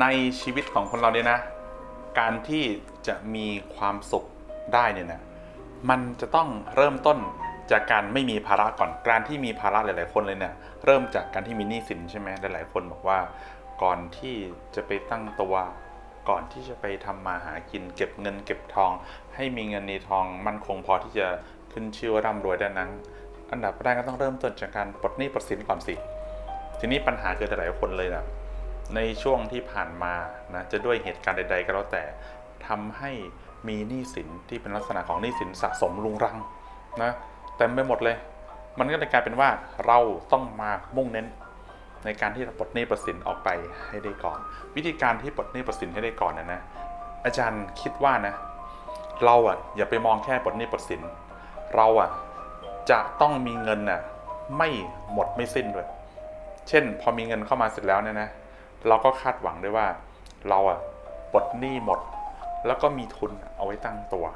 ในชีวิตของคนเราเนี่ยนะ การที่จะมีความสุขได้เนี่ยนะมันจะต้องเริ่มต้นจากการไม่มีภาระก่อนการที่มีภาระหลาย ๆ คนเลยเนี่ยเริ่มจากการที่มีหนี้สินใช่ไหมหลาย ๆ คนบอกว่า ก่อนที่จะไปตั้งตัว ก่อนที่จะไปทำมาหากินเก็บเงินเก็บทอง ให้มีเงินในทองมั่นคงพอที่จะขึ้นชื่อว่าร่ำรวยได้นั้น อันดับแรกก็ต้องเริ่มต้นจากการปลดหนี้ปลดสินก่อนสิทีนี้ปัญหาเกิดหลายคนเลยนะ ในช่วงที่ผ่านมานะจะด้วยเหตุการณ์ใด ๆ ก็แล้วแต่ทำให้มีหนี้สินที่เป็นลักษณะของหนี้สินสะสมรุงรังนะเต็มไปหมดเลย มันก็เลยกลายเป็นว่าเราต้องมามุ่งเน้นในการที่จะปลดหนี้ปลดสินออกไปให้ได้ก่อน วิธีการที่ปลดหนี้ปลดสินให้ได้ก่อนนะนะอาจารย์คิดว่านะเราอะอย่าไปมองแค่ปลดหนี้ปลดสิน เราอะจะต้องมีเงินน่ะไม่หมดไม่สิ้นด้วย เช่น พอมีเงินเข้ามาเสร็จแล้วเนี่ยนะ เราก็คาดหวังด้วยว่า เราอะปลดหนี้หมด แล้วก็มีทุนเอาไว้ตั้งตัว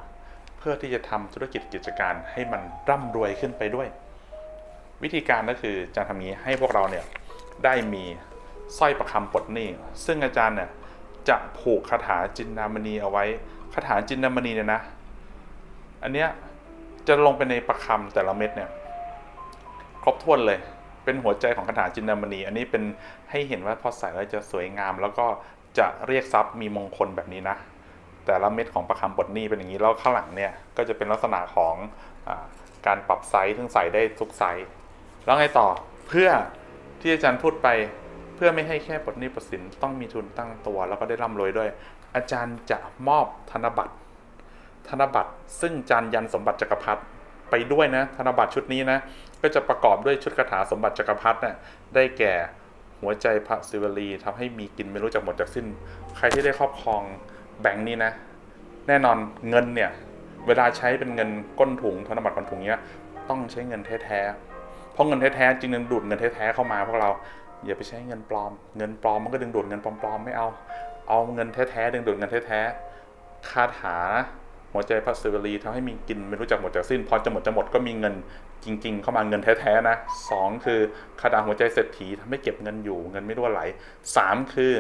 เพื่อที่จะทำธุรกิจกิจการให้มันร่ำรวยขึ้นไปด้วย วิธีการก็คือจะทำนี้ให้พวกเราเนี่ยได้มีสร้อยประคำปลดหนี้ซึ่งอาจารย์เนี่ยจะผูกคาถาจินดามณีเอาไว้คาถาจินดามณีเนี่ยนะ อันเนี้ยจะลงไปในประคำแต่ละเม็ดเนี่ย ครบถ้วนเลย เป็นหัวใจของคาถาจินดามณี อันนี้เป็นให้เห็นว่าพอใส่แล้วจะสวยงาม แล้วก็จะเรียกทรัพย์มีมงคลแบบนี้นะ แต่ละเม็ดของประคำบทนี้เป็นอย่างนี้แล้วข้างหลังเนี่ยก็จะเป็นลักษณะของอการปรับไซส์ซึ่งใส่ได้ทุกไซส์แล้วไงต่อเพื่อที่อาจารย์พูดไปเพื่อไม่ให้แค่ปลดหนี้ปลดสินต้องมีทุนตั้งตัว แล้วก็ได้ร่ำรวยด้วย อาจารย์จะมอบธนบัตร ธนบัตรซึ่งจานยันสมบัติจักรพรรดิ ไปด้วยนะธนบัตรชุดนี้นะ ก็จะประกอบด้วยชุดคาถาสมบัติจักรพรรดินะ่ะได้แก่หัวใจพระศิวลีทำให้มีกินไม่รู้จักหมดจากสิ้น ใครที่ได้ครอบครองแบงค์นี้นะ แน่นอนเงินเนี่ย เวลาใช้เป็นเงินก้นถุงธนบัตรก้นถุงเนี้ยต้องใช้เงินแท้ๆเพราะเงินแท้ๆจึงดึงดูดเงินแท้ๆเข้ามาพวกเราอย่าไปใช้เงินปลอม เงินปลอมมันก็ดึงดูดเงินปลอมๆไม่เอา เอาเงินแท้ๆดึงดูดเงินแท้ๆคาถา หัวใจพระศิวลีทำให้มีกินไม่รู้จักหมดจากสิ้น พอจะหมดจะหมดก็มีเงินจริง ๆ เข้ามาเงินแท้ๆนะสองคือคาถาหัวใจเศรษฐีทำให้เก็บเงินอยู่เงินไม่รั่วไหลสามคือ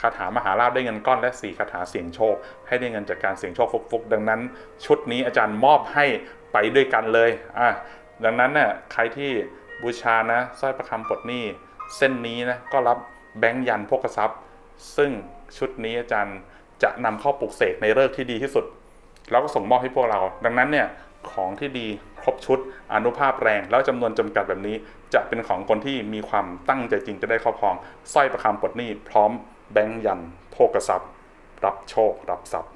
คาถามหาลาภได้เงินก้อนและสี่คาถาเสี่ยงโชค ให้ได้เงินจากการเสี่ยงโชคฟุกๆ ดังนั้น ชุดนี้อาจารย์มอบให้ไปด้วยกันเลยอะดังนั้นเนี่ยใครที่บูชานะสร้อยประคำปลดหนี้เส้นนี้นะก็รับแบงค์ยันโภกทรัพย์ ซึ่งชุดนี้อาจารย์จะนำเข้าปลุกเสกในฤกษ์ที่ดีที่สุด แล้วก็ส่งมอบให้พวกเรา ดังนั้นเนี่ยของที่ดีครบชุดอนุภาพแรง แล้วจำนวนจำกัดแบบนี้ จะเป็นของคนที่มีความตั้งใจจริงจะได้ครอบครองสร้อยประคำปลดหนี้พร้อมแบงค์ยันโภกทรัพย์ รับโชครับทรัพย์